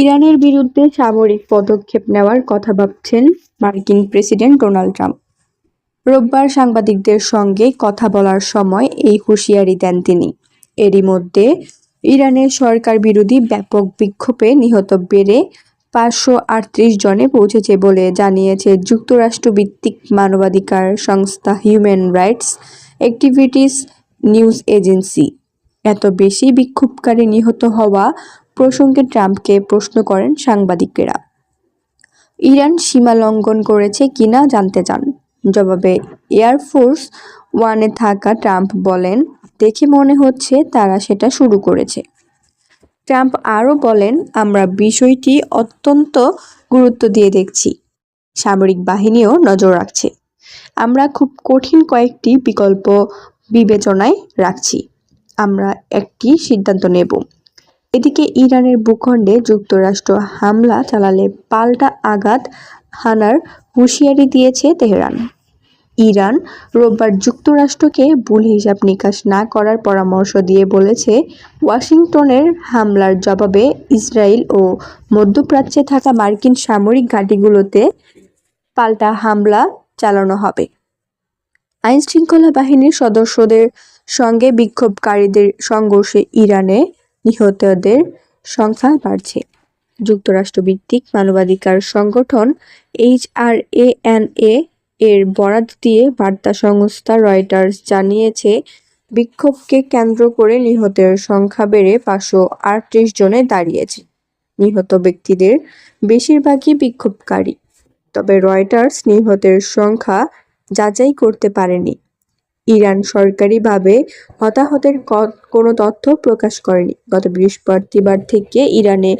ইরানের বিরুদ্ধে সামরিক পদক্ষেপ নেওয়ার কথা ভাবছেন মার্কিন প্রেসিডেন্ট ডোনাল্ড ট্রাম্প। রোববার সাংবাদিকদের সঙ্গে কথা বলার সময় এই হুঁশিয়ারি দেন তিনি। এরই মধ্যে ইরানের সরকার বিরোধী ব্যাপক বিক্ষোভে নিহত বেড়ে পাঁচশো আটত্রিশ জনে পৌঁছেছে বলে জানিয়েছে যুক্তরাষ্ট্রভিত্তিক মানবাধিকার সংস্থা human rights activities news agency. এত বেশি বিক্ষোভকারী নিহত হওয়া প্রসঙ্গে ট্রাম্পকে প্রশ্ন করেন সাংবাদিকেরা। ইরান সীমা লঙ্ঘন করেছে কিনা জানতে চান। জবাবে এয়ারফোর্স ওয়ানে থাকা ট্রাম্প বলেন, দেখে মনে হচ্ছে তারা সেটা শুরু করেছে। ট্রাম্প আরও বলেন, আমরা বিষয়টি অত্যন্ত গুরুত্ব দিয়ে দেখছি। সামরিক বাহিনীও নজর রাখছে। আমরা খুব কঠিন কয়েকটি বিকল্প বিবেচনায় রাখছি। আমরা একটি সিদ্ধান্ত নেব। এদিকে ইরানের ভূখণ্ডে যুক্তরাষ্ট্র হামলা চালালে পাল্টা আঘাত হানার হুঁশিয়ারি দিয়েছে তেহরান। ইরান রোববার যুক্তরাষ্ট্রকে ভুল হিসাব নিকাশ না করার পরামর্শ দিয়ে বলেছে, ওয়াশিংটনের হামলার জবাবে ইসরায়েল ও মধ্যপ্রাচ্যে থাকা মার্কিন সামরিক ঘাঁটিগুলোতে পাল্টা হামলা চালানো হবে। আইনশৃঙ্খলা বাহিনীর সদস্যদের সঙ্গে বিক্ষোভকারীদের সংঘর্ষে ইরানে নিহতদের সংখ্যা বাড়ছে। যুক্তরাষ্ট্রভিত্তিক মানবাধিকার সংগঠন এইচ এইচআরএএনএ এর বরাত দিয়ে বার্তা সংস্থা রয়টার্স জানিয়েছে, বিক্ষোভকে কেন্দ্র করে নিহতের সংখ্যা বেড়ে পাঁচশো আটত্রিশ জনে দাঁড়িয়েছে। নিহত ব্যক্তিদের বেশিরভাগই বিক্ষোভকারী। তবে রয়টার্স নিহতের সংখ্যা যাচাই করতে পারেনি। ইরান সরকারিভাবে হতাহতের কোনো তথ্য প্রকাশ করেনি। গত বৃহস্পতিবার থেকে ইরানে